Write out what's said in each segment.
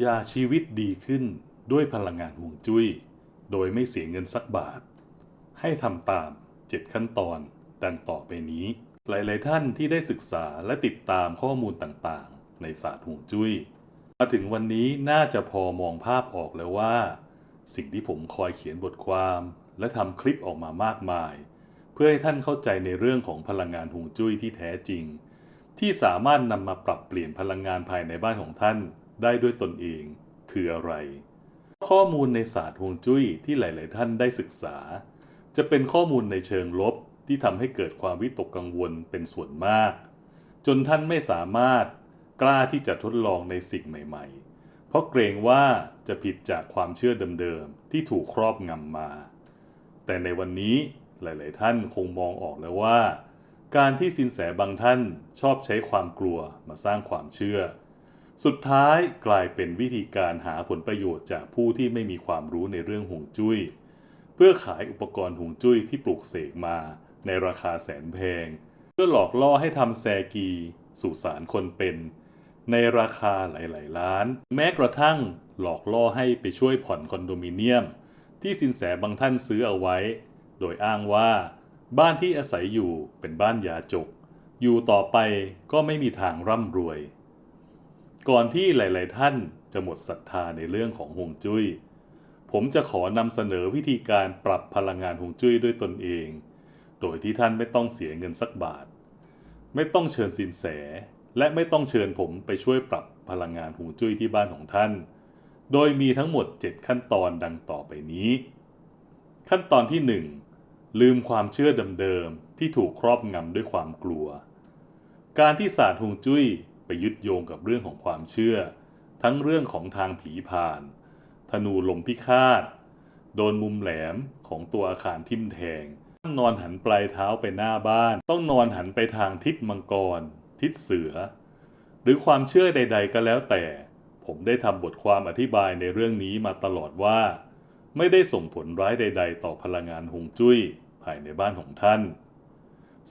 อย่าชีวิตดีขึ้นด้วยพลังงานห่วงจุ้ย โดยไม่เสียเงินสักบาท ให้ทำตาม 7 ขั้นตอนดังต่อไปนี้ หลาย ๆ ท่านที่ได้ศึกษาและติดตามข้อมูลต่างๆ ในศาสตร์ห่วงจุ้ย มาถึงวันนี้น่าจะพอมองภาพออกแล้วว่า สิ่งที่ผมคอยเขียนบทความและทำคลิปออกมามากมาย เพื่อให้ท่านเข้าใจในเรื่องของพลังงานห่วงจุ้ยที่แท้จริง ที่สามารถนำมาปรับเปลี่ยนพลังงานภายในบ้านของท่าน ได้ด้วยตนเองคืออะไร ข้อมูลในศาสตร์ห่วงจุ้ยที่หลาย ๆ ท่านได้ศึกษา จะเป็นข้อมูลในเชิงลบที่ทำให้เกิดความวิตกกังวลเป็นส่วนมาก จนท่านไม่สามารถกล้าที่จะทดลองในสิ่งใหม่ ๆ เพราะเกรงว่าจะผิดจากความเชื่อเดิม ๆ ที่ถูกครอบงำมา แต่ในวันนี้หลาย ๆ ท่านคงมองออกแล้วว่า การที่สินแสบางท่านชอบใช้ความกลัวมาสร้างความเชื่อ สุดท้ายกลายเป็นวิธีการหาผลประโยชน์จากผู้ที่ไม่มีความรู้ในเรื่องห่วงจุ้ย เพื่อขายอุปกรณ์ห่วงจุ้ยที่ปลูกเสกมา ในราคาแสนแพง เพื่อหลอกล่อให้ทำแซกีสู่สารคนเป็น ในราคาหลาย ๆ ล้าน แม้กระทั่งหลอกล่อให้ไปช่วยผ่อนคอนโดมิเนียม ที่สินแสบางท่านซื้อเอาไว้ โดยอ้างว่า บ้านที่อาศัยอยู่เป็นบ้านยาจก อยู่ต่อไปก็ไม่มีทางร่ำรวย ก่อนที่หลาย ๆ ท่านจะหมดศรัทธาในเรื่องของห่วงจุ้ย ผมจะขอนำเสนอวิธีการปรับพลังงานห่วงจุ้ยด้วยตนเอง โดยที่ท่านไม่ต้องเสียเงินสักบาท ไม่ต้องเชิญสินแส และไม่ต้องเชิญผมไปช่วยปรับพลังงานห่วงจุ้ยที่บ้านของท่าน โดยมีทั้งหมด 7 ขั้นตอนดังต่อไปนี้ ขั้นตอนที่ 1 ลืมความเชื่อเดิม ๆ ที่ถูกครอบงำด้วยความกลัว การที่ศาสตร์ฮวงจุ้ย ไปยึดโยงกับเรื่องของความเชื่อ ทั้งเรื่องของทางผีผ่าน ธนูลมพิฆาต โดนมุมแหลมของตัวอาคารทิ่มแทง ต้องนอนหันปลายเท้าไปหน้าบ้าน ต้องนอนหันไปทางทิศมังกร ทิศเสือ หรือความเชื่อใด ๆ ก็แล้วแต่ ผมได้ทำบทความอธิบายในเรื่องนี้มาตลอดว่า ไม่ได้ส่งผลร้ายใด ๆ ต่อพลังงานฮวงจุ้ยภายในบ้านของท่าน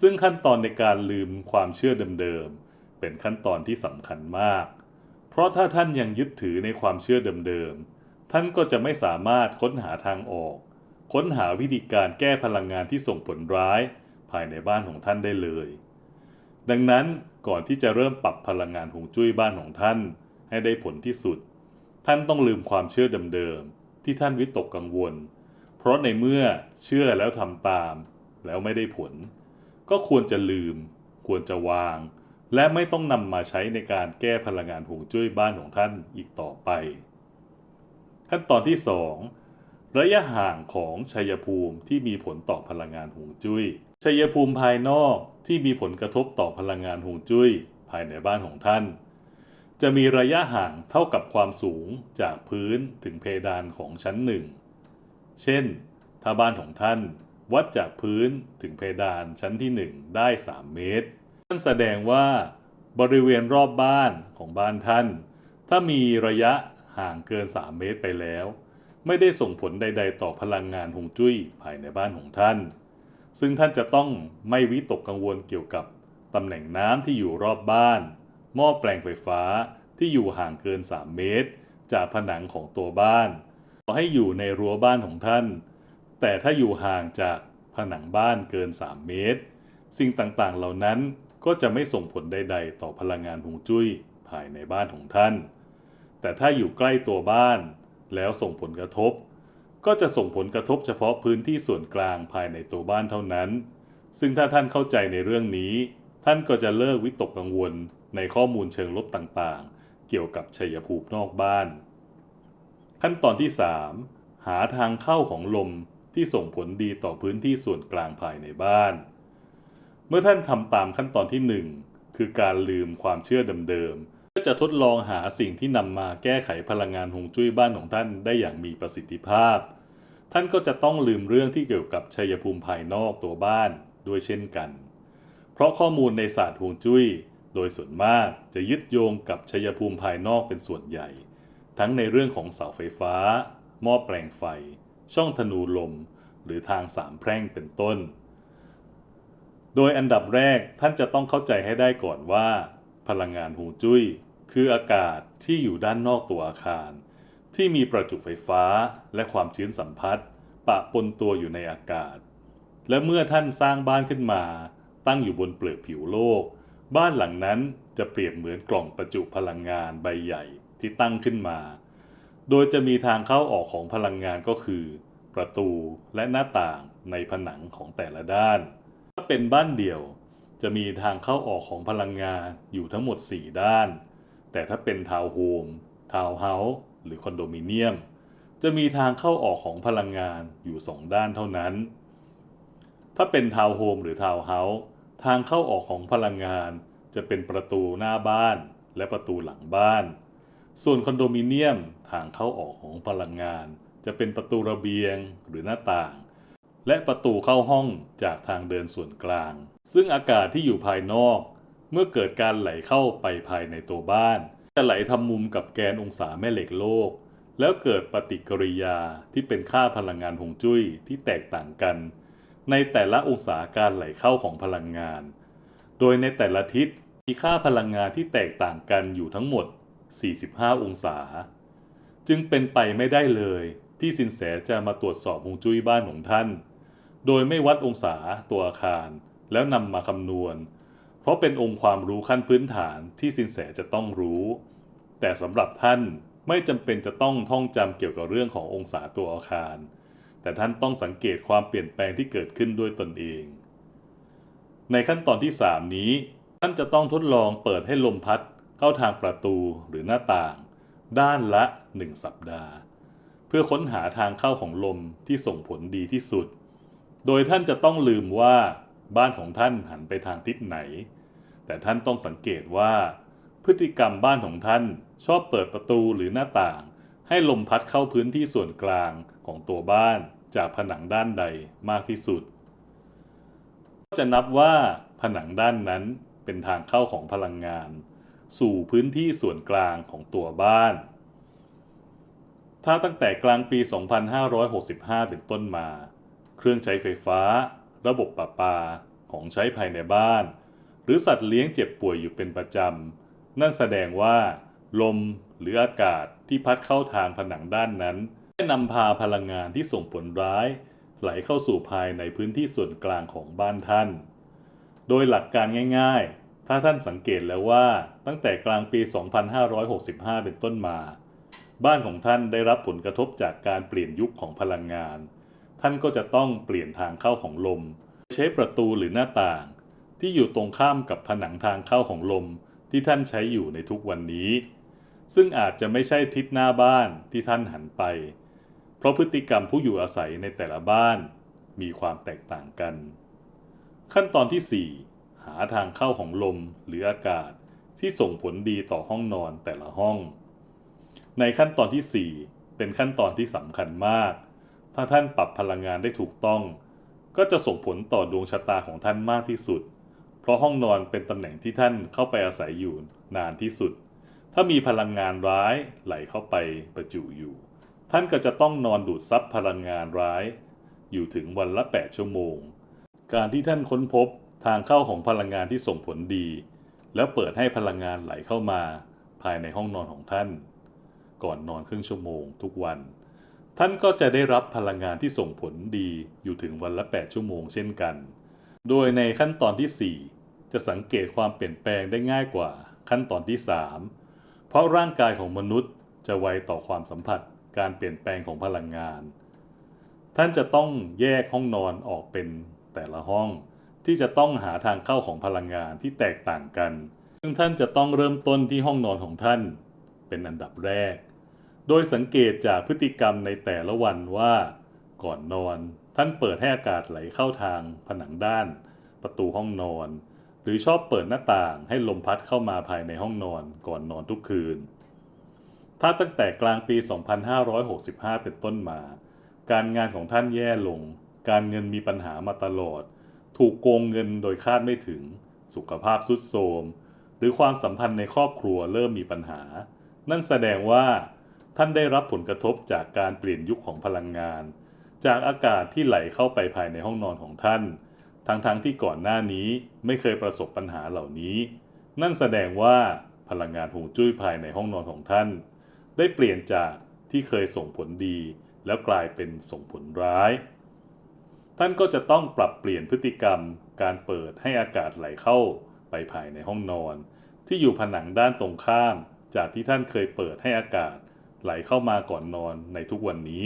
ซึ่งขั้นตอนในการลืมความเชื่อเดิมๆ เป็นขั้นตอนที่สำคัญมาก เพราะถ้าท่านยังยึดถือในความเชื่อเดิมๆ ท่านก็จะไม่สามารถค้นหาทางออก ค้นหาวิธีการแก้พลังงานที่ส่งผลร้ายภายในบ้านของท่านได้เลย ดังนั้นก่อนที่จะเริ่มปรับพลังงานฮวงจุ้ยบ้านของท่าน ให้ได้ผลที่สุด ท่านต้องลืมความเชื่อเดิมๆ ที่ท่านวิตกกังวล เพราะในเมื่อเชื่อแล้วทำตาม แล้วไม่ได้ผล ก็ควรจะลืม ควรจะวาง และไม่ต้องนำมาใช้ในการแก้พลังงานห่วงจุ้ยบ้านของท่านอีกต่อไป ขั้นตอนที่ 2 ระยะห่างของชัยภูมิที่มีผลต่อพลังงานห่วงจุ้ยชัยภูมิภายนอกที่มีผลกระทบต่อพลังงานห่วงจุ้ย ภายในบ้านของท่าน จะมีระยะห่างเท่ากับความสูงจากพื้นถึงเพดานของชั้นหนึ่งเช่น ถ้าบ้านของท่านวัดจากพื้นถึงเพดานชั้นที่ 1 ได้ 3 เมตร นั่นแสดงว่าบริเวณรอบบ้านของบ้านท่าน ถ้ามีระยะห่างเกิน 3 เมตรไปแล้ว ไม่ได้ส่งผลใด ๆ ต่อพลังงานหงจุ้ยภายในบ้านของท่าน ซึ่งท่านจะต้องไม่วิตกกังวลเกี่ยวกับตำแหน่งน้ำที่อยู่รอบบ้าน หม้อแปลงไฟฟ้าที่อยู่ห่างเกิน 3 เมตร จากผนังของตัวบ้านขอให้อยู่ในรั้วบ้านของท่าน แต่ถ้าอยู่ห่างจากผนังบ้านเกิน 3 เมตร สิ่งต่างๆ เหล่านั้น ก็จะไม่ส่งผลใด ๆ ต่อพลังงานหงจุ้ยภายในบ้านของท่าน แต่ถ้าอยู่ใกล้ตัวบ้านแล้วส่งผลกระทบ ก็จะส่งผลกระทบเฉพาะพื้นที่ส่วนกลางภายในตัวบ้านเท่านั้น ซึ่งถ้าท่านเข้าใจในเรื่องนี้ ท่านก็จะเลิกวิตกกังวลในข้อมูลเชิงลบต่างๆ เกี่ยวกับชัยภูมินอกบ้าน ขั้นตอนที่ 3 หาทางเข้าของลมที่ส่งผลดีต่อพื้นที่ส่วนกลางภายในบ้าน มื่อท่านทำตามขั้นตอนที่ 1 คือการลืมความเชื่อเดิมๆก็จะทดลองหาสิ่งที่นำมาแก้ไขพลังงานหงจุ้ยบ้านของท่านได้อย่างมีประสิทธิภาพ ท่านก็จะต้องลืมเรื่องที่เกี่ยวกับชัยภูมิภายนอกตัวบ้านด้วยเช่นกัน เพราะข้อมูลในศาสตร์ฮวงจุ้ย โดยส่วนมากจะยึดโยงกับชัยภูมิภายนอกเป็นส่วนใหญ่ ทั้งในเรื่องของเสาไฟฟ้า หม้อแปลงไฟ ช่องธนูลม หรือทางสามแพร่งเป็นต้น โดยอันดับแรกท่านจะต้องเข้าใจให้ได้ก่อนว่า พลังงานฮวงจุ้ย คืออากาศที่อยู่ด้านนอกตัวอาคาร ที่มีประจุไฟฟ้าและความชื้นสัมพัทธ์ปะปนตัวอยู่ในอากาศ และเมื่อท่านสร้างบ้านขึ้นมา ตั้งอยู่บนเปลือกผิวโลก บ้านหลังนั้นจะเปรียบเหมือนกล่องประจุพลังงานใบใหญ่ที่ตั้งขึ้นมา โดยจะมีทางเข้าออกของพลังงานก็คือ ประตูและหน้าต่างในผนังของแต่ละด้าน เป็นบ้านเดี่ยว จะมีทางเข้าออกของพลังงานอยู่ทั้งหมด 4 ด้าน แต่ถ้าเป็นทาวน์โฮมทาวน์เฮาส์หรือคอนโดมิเนียม จะมีทางเข้าออกของพลังงานอยู่ 2 ด้านเท่านั้น ถ้าเป็นทาวน์โฮมหรือทาวน์เฮาส์ทางเข้าออกของพลังงานจะเป็นประตูหน้าบ้านและประตูหลังบ้าน ส่วนคอนโดมิเนียมทางเข้าออกของพลังงาน จะเป็นประตูระเบียงหรือหน้าต่าง และประตูเข้าห้องจากทางเดินส่วนกลาง ซึ่งอากาศที่อยู่ภายนอก เมื่อเกิดการไหลเข้าไปภายในตัวบ้าน จะไหลทำมุมกับแกนองศาแม่เหล็กโลก แล้วเกิดปฏิกิริยาที่เป็นค่าพลังงานฮวงจุ้ยที่แตกต่างกัน ในแต่ละองศาการไหลเข้าของพลังงาน โดยในแต่ละทิศมีค่าพลังงานที่แตกต่างกันอยู่ทั้งหมด 45 องศา จึงเป็นไปไม่ได้เลยที่สินแสจะมาตรวจสอบฮวงจุ้ยบ้านของท่าน โดยไม่วัดองศาตัวอาคาร แล้วนำมาคำนวณ เพราะเป็นองค์ความรู้ขั้นพื้นฐานที่สินแสจะต้องรู้ แต่สำหรับท่านไม่จำเป็นจะต้องท่องจำเกี่ยวกับเรื่องขององศาตัวอาคาร แต่ท่านต้องสังเกตความเปลี่ยนแปลงที่เกิดขึ้นด้วยตนเอง ในขั้นตอนที่ 3 นี้ ท่านจะต้องทดลองเปิดให้ลมพัดเข้าทางประตูหรือหน้าต่าง ด้านละ 1 สัปดาห์ เพื่อค้นหาทางเข้าของลมที่ส่งผลดีที่สุด โดยท่านจะต้องลืมว่าบ้านของท่านหันไปทางทิศไหน แต่ท่านต้องสังเกตว่า พฤติกรรมบ้านของท่านชอบเปิดประตูหรือหน้าต่าง ให้ลมพัดเข้าพื้นที่ส่วนกลางของตัวบ้านจากผนังด้านใดมากที่สุด ก็จะนับว่าผนังด้านนั้นเป็นทางเข้าของพลังงาน สู่พื้นที่ส่วนกลางของตัวบ้าน ถ้าตั้งแต่กลางปี 2565 เป็นต้นมา เครื่องใช้ไฟฟ้า ระบบประปา ของใช้ภายในบ้าน หรือสัตว์เลี้ยงเจ็บป่วยอยู่เป็นประจำ นั่นแสดงว่า ลมหรืออากาศที่พัดเข้าทางผนังด้านนั้นได้นำพาพลังงานที่ส่งผลร้าย ไหลเข้าสู่ภายในพื้นที่ส่วนกลางของบ้านท่าน โดยหลักการง่าย ๆ ถ้าท่านสังเกตแล้วว่า ตั้งแต่กลางปี 2565 เป็นต้นมา บ้านของท่านได้รับผลกระทบจากการเปลี่ยนยุคของพลังงาน ท่านก็จะต้องเปลี่ยนทางเข้าของลม ใช้ประตูหรือหน้าต่าง ที่อยู่ตรงข้ามกับผนังทางเข้าของลมที่ท่านใช้อยู่ในทุกวันนี้ ซึ่งอาจจะไม่ใช่ทิศหน้าบ้านที่ท่านหันไป เพราะพฤติกรรมผู้อยู่อาศัยในแต่ละบ้านมีความแตกต่างกัน ขั้นตอนที่ 4 หาทางเข้าของลมหรืออากาศที่ส่งผลดีต่อห้องนอนแต่ละห้อง ในขั้นตอนที่ 4 เป็นขั้นตอนที่สำคัญมาก ถ้าท่านปรับพลังงานได้ถูกต้อง ก็จะส่งผลต่อดวงชะตาของท่านมากที่สุด เพราะห้องนอนเป็นตำแหน่งที่ท่านเข้าไปอาศัยอยู่นานที่สุด ถ้ามีพลังงานร้ายไหลเข้าไปประจุอยู่ ท่านก็จะต้องนอนดูดซับพลังงานร้าย อยู่ถึงวันละ 8 ชั่วโมง การที่ท่านค้นพบทางเข้าของพลังงานที่ส่งผลดี แล้วเปิดให้พลังงานไหลเข้ามา ภายในห้องนอนของท่าน ก่อนนอนครึ่งชั่วโมงทุกวัน ท่านก็จะได้รับพลังงานที่ส่งผลดีอยู่ถึงวันละ 8 ชั่วโมงเช่นกัน โดยในขั้นตอนที่ 4 จะสังเกตความเปลี่ยนแปลงได้ง่ายกว่าขั้นตอนที่ 3 เพราะร่างกายของมนุษย์จะไวต่อความสัมผัสการเปลี่ยนแปลงของพลังงาน ท่านจะต้องแยกห้องนอนออกเป็นแต่ละห้อง ที่จะต้องหาทางเข้าของพลังงานที่แตกต่างกัน ซึ่งท่านจะต้องเริ่มต้นที่ห้องนอนของท่าน เป็นอันดับแรก โดยสังเกตจากพฤติกรรมในแต่ละวันว่า ก่อนนอนท่านเปิดให้อากาศไหลเข้าทางผนังด้าน ประตูห้องนอน หรือชอบเปิดหน้าต่างให้ลมพัดเข้ามาภายในห้องนอนก่อนนอนทุกคืน ถ้าตั้งแต่กลางปี 2565 เป็นต้นมา การงานของท่านแย่ลง การเงินมีปัญหามาตลอด ถูกโกงเงินโดยคาดไม่ถึง สุขภาพทรุดโทรม หรือความสัมพันธ์ในครอบครัวเริ่มมีปัญหา นั่นแสดงว่า ท่านได้รับผลกระทบจากการเปลี่ยนยุคของพลังงาน จากอากาศที่ไหลเข้าไปภายในห้องนอนของท่าน ทั้งๆทที่ก่อนหน้านี้ไม่เคยประสบปัญหาเหล่านี้ นั่นแสดงว่าพลังงานฮวงจุ้ยภายในห้องนอนของท่าน ได้เปลี่ยนจากที่เคยส่งผลดี แล้วกลายเป็นส่งผลร้าย ท่านก็จะต้องปรับเปลี่ยนพฤติกรรม การเปิดให้อากาศไหลเข้าไปภายในห้องนอน ที่อยู่ผนังด้านตรงข้าม จากที่ท่านเคยเปิดให้อากาศ ไหลเข้ามาก่อนนอนในทุกวันนี้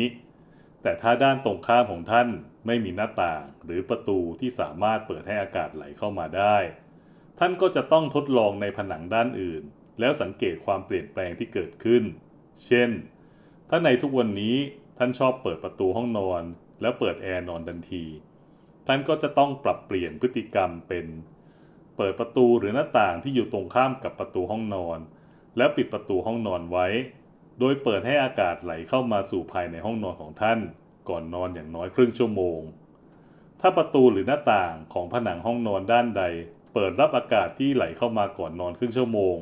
แต่ถ้าด้านตรงข้ามของท่านไม่มีหน้าต่างหรือประตูที่สามารถเปิดให้อากาศไหลเข้ามาได้ ท่านก็จะต้องทดลองในผนังด้านอื่น แล้วสังเกตความเปลี่ยนแปลงที่เกิดขึ้น เช่น ถ้าในทุกวันนี้ท่านชอบเปิดประตูห้องนอน แล้วเปิดแอร์นอนทันที ท่านก็จะต้องปรับเปลี่ยนพฤติกรรมเป็น เปิดประตูหรือหน้าต่างที่อยู่ตรงข้ามกับประตูห้องนอน แล้วปิดประตูห้องนอนไว้ โดยเปิดให้อากาศไหลเข้ามาสู่ภายในห้องนอนของท่าน ก่อนนอนอย่างน้อยครึ่งชั่วโมง ถ้าประตูหรือหน้าต่างของผนังห้องนอนด้านใด เปิดรับอากาศที่ไหลเข้ามาก่อนนอนครึ่งชั่วโมง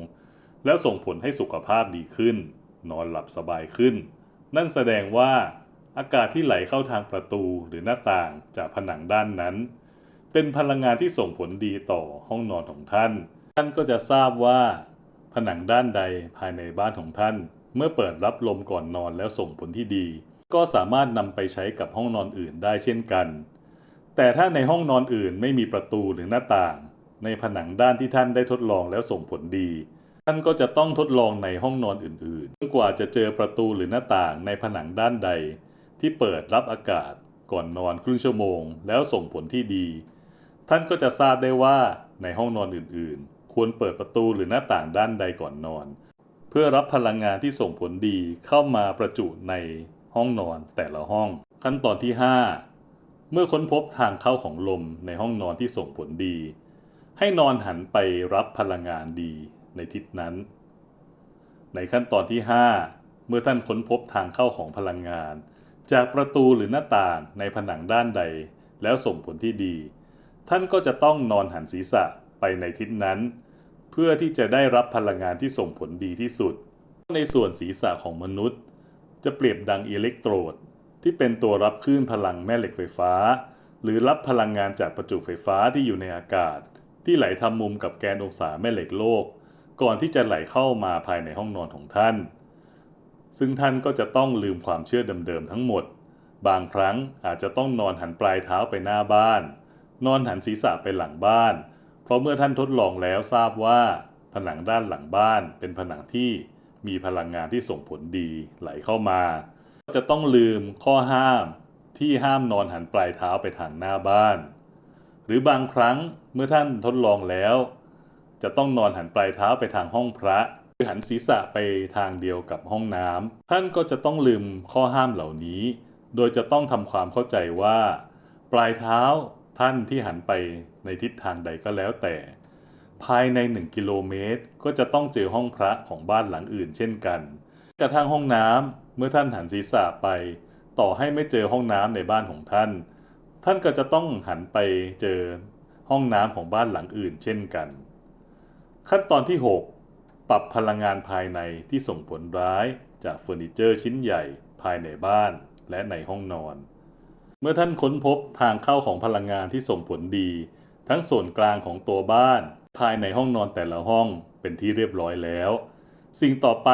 แล้วส่งผลให้สุขภาพดีขึ้น นอนหลับสบายขึ้น นั่นแสดงว่า อากาศที่ไหลเข้าทางประตูหรือหน้าต่างจากผนังด้านนั้น เป็นพลังงานที่ส่งผลดีต่อห้องนอนของท่าน ท่านก็จะทราบว่า ผนังด้านใดภายในบ้านของท่าน เมื่อเปิดรับลมก่อนนอนแล้วส่งผลที่ดี ก็สามารถนำไปใช้กับห้องนอนอื่นได้เช่นกัน แต่ถ้าในห้องนอนอื่นไม่มีประตูหรือหน้าต่าง ในผนังด้านที่ท่านได้ทดลองแล้วส่งผลดี ท่านก็จะต้องทดลองในห้องนอนอื่นๆจนกว่าจะเจอประตูหรือหน้าต่างในผนังด้านใด ที่เปิดรับอากาศก่อนนอนครึ่งชั่วโมง แล้วส่งผลที่ดี ท่านก็จะทราบได้ว่าในห้องนอนอื่นๆ ควรเปิดประตูหรือหน้าต่างด้านใดก่อนนอน พื่อรับพลังงานที่ส่งผลดีเข้ามาประจุในห้องนอนแต่ละห้อง ขั้นตอนที่ 5 เมื่อค้นพบทางเข้าของลมในห้องนอนที่ส่งผลดี ให้นอนหันไปรับพลังงานดีในทิศนั้น ในขั้นตอนที่ 5 เมื่อท่านค้นพบทางเข้าของพลังงาน จากประตูหรือหน้าต่างในผนังด้านใด แล้วส่งผลที่ดี ท่านก็จะต้องนอนหันศีรษะไปในทิศนั้น เพื่อที่จะได้รับพลังงานที่ส่งผลดีที่สุด ในส่วนศีรษะของมนุษย์ จะเปรียบดังอิเล็กโทรด ที่เป็นตัวรับคลื่นพลังแม่เหล็กไฟฟ้า หรือรับพลังงานจากประจุไฟฟ้าที่อยู่ในอากาศ ที่ไหลทำมุมกับแกนองศาแม่เหล็กโลก ก่อนที่จะไหลเข้ามาภายในห้องนอนของท่าน ซึ่งท่านก็จะต้องลืมความเชื่อเดิมๆทั้งหมด บางครั้งอาจจะต้องนอนหันปลายเท้าไปหน้าบ้าน นอนหันศีรษะไปหลังบ้าน เพราะเมื่อท่านทดลองแล้วทราบว่า ผนังด้านหลังบ้านเป็นผนังที่มีพลังงานที่ส่งผลดีไหลเข้ามา จะต้องลืมข้อห้ามที่ห้ามนอนหันปลายเท้าไปทางหน้าบ้าน หรือบางครั้งเมื่อท่านทดลองแล้ว จะต้องนอนหันปลายเท้าไปทางห้องพระหรือหันศีรษะไปทางเดียวกับห้องน้ำท่านก็จะต้องลืมข้อห้ามเหล่านี้ โดยจะต้องทำความเข้าใจว่า ปลายเท้า ท่านที่หันไปในทิศทางใดก็แล้วแต่ ภายใน 1 กิโลเมตร ก็จะต้องเจอห้องพระของบ้านหลังอื่นเช่นกัน กระทั่งห้องน้ำเมื่อท่านหันศีรษะไป ต่อให้ไม่เจอห้องน้ำในบ้านของท่าน ท่านก็จะต้องหันไปเจอห้องน้ำของบ้านหลังอื่นเช่นกัน ขั้นตอนที่ 6 ปรับพลังงานภายในที่ส่งผลร้ายจากเฟอร์นิเจอร์ชิ้นใหญ่ภายในบ้านและในห้องนอน เมื่อท่านค้นพบทางเข้าของพลังงานที่ส่งผลดี ทั้งส่วนกลางของตัวบ้าน ภายในห้องนอนแต่ละห้องเป็นที่เรียบร้อยแล้ว สิ่งต่อไป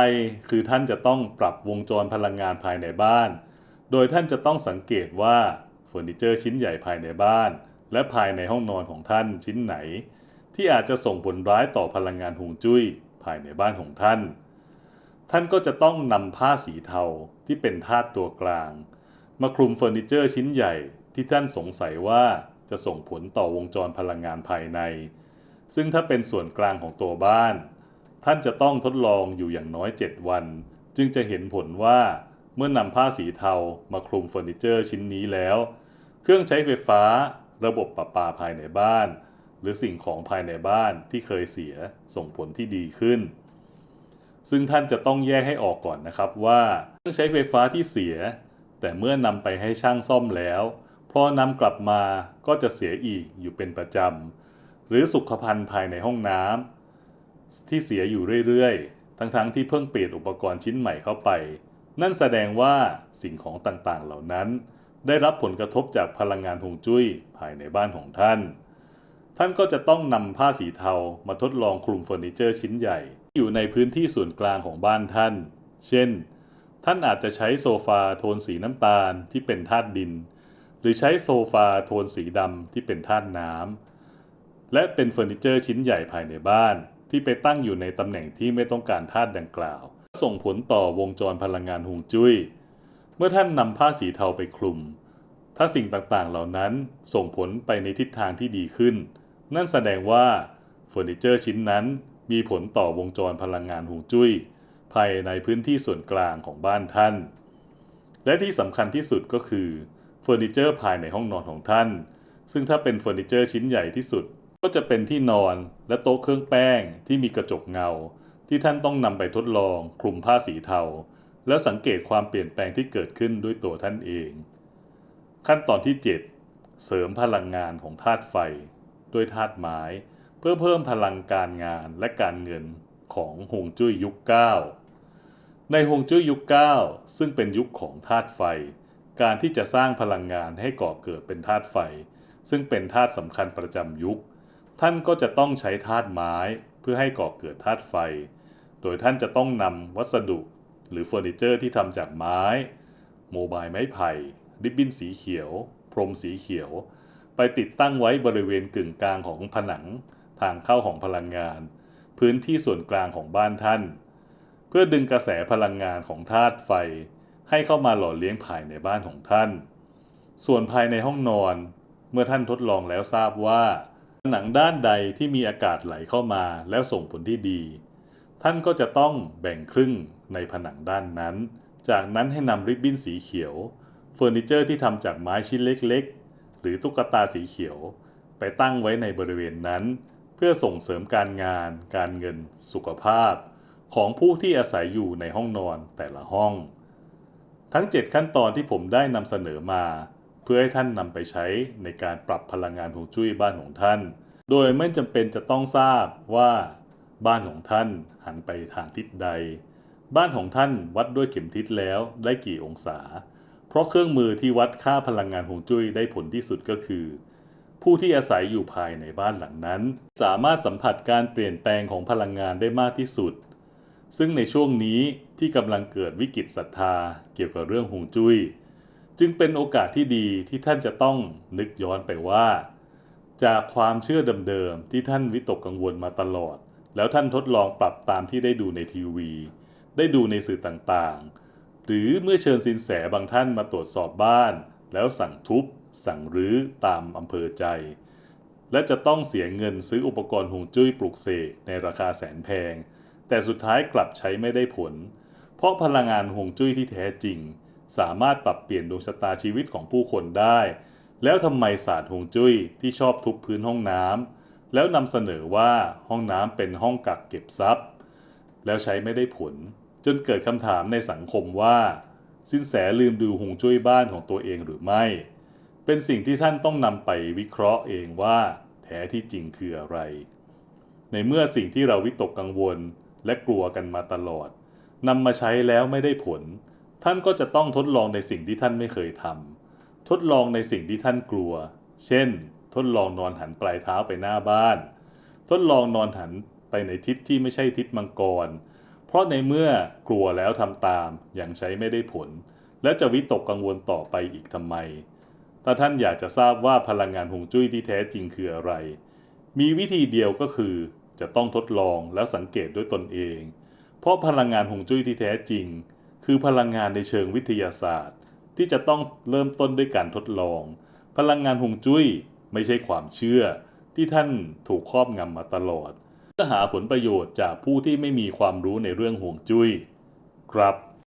คือท่านจะต้องปรับวงจรพลังงานภายในบ้าน โดยท่านจะต้องสังเกตว่าเฟอร์นิเจอร์ชิ้นใหญ่ภายในบ้าน และภายในห้องนอนของท่านชิ้นไหน ที่อาจจะส่งผลร้ายต่อพลังงานฮวงจุ้ยภายในบ้านของท่าน ท่านก็จะต้องนำผ้าสีเทาที่เป็นธาตุตัวกลาง มาคลุมเฟอร์นิเจอร์ชิ้นใหญ่ที่ท่านสงสัยว่าจะส่งผลต่อวงจรพลังงานภายใน ซึ่งถ้าเป็นส่วนกลางของตัวบ้าน ท่านจะต้องทดลองอยู่อย่างน้อย 7 วัน จึงจะเห็นผลว่าเมื่อนำผ้าสีเทามาคลุมเฟอร์นิเจอร์ชิ้นนี้แล้ว เครื่องใช้ไฟฟ้า ระบบประปาภายในบ้าน หรือสิ่งของภายในบ้านที่เคยเสียส่งผลที่ดีขึ้น ซึ่งท่านจะต้องแยกให้ออกก่อนนะครับว่า เครื่องใช้ไฟฟ้าที่เสีย แต่เมื่อนำไปให้ช่างซ่อมแล้ว เพอนำกลับมาก็จะเสียอีกอยู่เป็นประจำ หรือสุขภัณฑ์ภายในห้องน้ำที่เสียอยู่เรื่อยๆ ทั้งๆทที่เพิ่งเปลี่ยนอุปกรณ์ชิ้นใหม่เข้าไป นั่นแสดงว่าสิ่งของต่างๆ เหล่านั้น ได้รับผลกระทบจากพลังงานฮวงจุ้ยภายในบ้านของท่าน ท่านก็จะต้องนำผ้าสีเทามาทดลองคลุมเฟอร์นิเจอร์ชิ้นใหญ่ อยู่ในพื้นที่ส่วนกลางของบ้านท่าน เช่น ท่านอาจจะใช้โซฟาโทนสีน้ำตาลที่เป็นธาตุดิน หรือใช้โซฟาโทนสีดำที่เป็นธาตุน้ำและเป็นเฟอร์นิเจอร์ชิ้นใหญ่ภายในบ้าน ที่ไปตั้งอยู่ในตำแหน่งที่ไม่ต้องการธาตุดังกล่าว ส่งผลต่อวงจรพลังงานฮวงจุ้ย เมื่อท่านนำผ้าสีเทาไปคลุม ถ้าสิ่งต่างๆเหล่านั้นส่งผลไปในทิศทางที่ดีขึ้น นั่นแสดงว่าเฟอร์นิเจอร์ชิ้นนั้นมีผลต่อวงจรพลังงานฮวงจุ้ย ภายในพื้นที่ส่วนกลางของบ้านท่าน และที่สำคัญที่สุดก็คือเฟอร์นิเจอร์ภายในห้องนอนของท่าน ซึ่งถ้าเป็นเฟอร์นิเจอร์ชิ้นใหญ่ที่สุด ก็จะเป็นที่นอนและโต๊ะเครื่องแป้งที่มีกระจกเงา ที่ท่านต้องนำไปทดลอง คลุมผ้าสีเทา แล้วสังเกตความเปลี่ยนแปลงที่เกิดขึ้นด้วยตัวท่านเอง ขั้นตอนที่ 7 เสริมพลังงานของธาตุไฟด้วยธาตุไม้เพื่อเพิ่มพลังการงานและการเงินของฮวงจุ้ยยุค9 ในฮวงจุ้ยยุค 9 ซึ่งเป็นยุคของธาตุไฟ การที่จะสร้างพลังงานให้ก่อเกิดเป็นธาตุไฟ ซึ่งเป็นธาตุสำคัญประจำยุค ท่านก็จะต้องใช้ธาตุไม้เพื่อให้ก่อเกิดธาตุไฟ โดยท่านจะต้องนำวัสดุ หรือเฟอร์นิเจอร์ที่ทำจากไม้ โมบายไม้ไผ่ริบบิ้นสีเขียว พรมสีเขียว ไปติดตั้งไว้บริเวณกึ่งกลางของผนัง ทางเข้าของพลังงาน พื้นที่ส่วนกลางของบ้านท่าน เพื่อดึงกระแสพลังงานของธาตุไฟ ให้เข้ามาหล่อเลี้ยงภายในบ้านของท่าน ส่วนภายในห้องนอน เมื่อท่านทดลองแล้วทราบว่าผนังด้านใดที่มีอากาศไหลเข้ามาแล้วส่งผลที่ดี ท่านก็จะต้องแบ่งครึ่งในผนังด้านนั้น จากนั้นให้นำริบบิ้นสีเขียวเฟอร์นิเจอร์ที่ทำจากไม้ชิ้นเล็กๆ หรือตุ๊กตาสีเขียว ไปตั้งไว้ในบริเวณนั้น เพื่อส่งเสริมการงาน การเงิน สุขภาพ ของผู้ที่อาศัยอยู่ในห้องนอนแต่ละห้อง ทั้ง 7 ขั้นตอนที่ผมได้นำเสนอมา เพื่อให้ท่านนำไปใช้ในการปรับพลังงานฮวงจุ้ยบ้านของท่าน โดยไม่จำเป็นจะต้องทราบว่า บ้านของท่านหันไปทางทิศใด บ้านของท่านวัดด้วยเข็มทิศแล้วได้กี่องศา เพราะเครื่องมือที่วัดค่าพลังงานฮวงจุ้ยได้ผลที่สุดก็คือผู้ที่อาศัยอยู่ภายในบ้านหลังนั้น สามารถสัมผัสการเปลี่ยนแปลงของพลังงานได้มากที่สุด ซึ่งในช่วงนี้ที่กำลังเกิดวิกฤตศรัทธาเกี่ยวกับเรื่องฮวงจุ้ย จึงเป็นโอกาสที่ดีที่ท่านจะต้องนึกย้อนไปว่า จากความเชื่อเดิมๆที่ท่านวิตกกังวลมาตลอด แล้วท่านทดลองปรับตามที่ได้ดูในทีวี ได้ดูในสื่อต่างๆ หรือเมื่อเชิญสินแสบางท่านมาตรวจสอบบ้าน แล้วสั่งทุบ สั่งรื้อตามอำเภอใจ และจะต้องเสียเงินซื้ออุปกรณ์ฮวงจุ้ยปลูกเสกในราคาแสนแพง แต่สุดท้ายกลับใช้ไม่ได้ผล เพราะพลังงานฮวงจุ้ยที่แท้จริง สามารถปรับเปลี่ยนดวงชะตาชีวิตของผู้คนได้ แล้วทำไมศาสตร์ฮวงจุ้ยที่ชอบทุบพื้นห้องน้ำแล้วนำเสนอว่าห้องน้ำเป็นห้องกักเก็บทรัพย์ แล้วใช้ไม่ได้ผล จนเกิดคำถามในสังคมว่า สินแสลืมดูฮวงจุ้ยบ้านของตัวเองหรือไม่ เป็นสิ่งที่ท่านต้องนำไปวิเคราะห์เองว่า แท้ที่จริงคืออะไร ในเมื่อสิ่งที่เราวิตกกังวล และกลัวกันมาตลอดนำมาใช้แล้วไม่ได้ผล ท่านก็จะต้องทดลองในสิ่งที่ท่านไม่เคยทำทดลองในสิ่งที่ท่านกลัว เช่น ทดลองนอนหันปลายเท้าไปหน้าบ้าน ทดลองนอนหันไปในทิศที่ไม่ใช่ทิศมังกร เพราะในเมื่อกลัวแล้วทำตามยังใช้ไม่ได้ผล และจะวิตกกังวลต่อไปอีกทำไม ถ้าท่านอยากจะทราบว่าพลังงานฮวงจุ้ยที่แท้จริงคืออะไร มีวิธีเดียวก็คือ จะต้องทดลองแล้วสังเกตด้วยตนเอง เพราะพลังงานฮวงจุ้ยที่แท้จริง คือพลังงานในเชิงวิทยาศาสตร์ ที่จะต้องเริ่มต้นด้วยการทดลอง พลังงานฮวงจุ้ยไม่ใช่ความเชื่อ ที่ท่านถูกครอบงำมาตลอดเพื่อหาผลประโยชน์จากผู้ที่ไม่มีความรู้ในเรื่องห่วงจุ้ย ครับ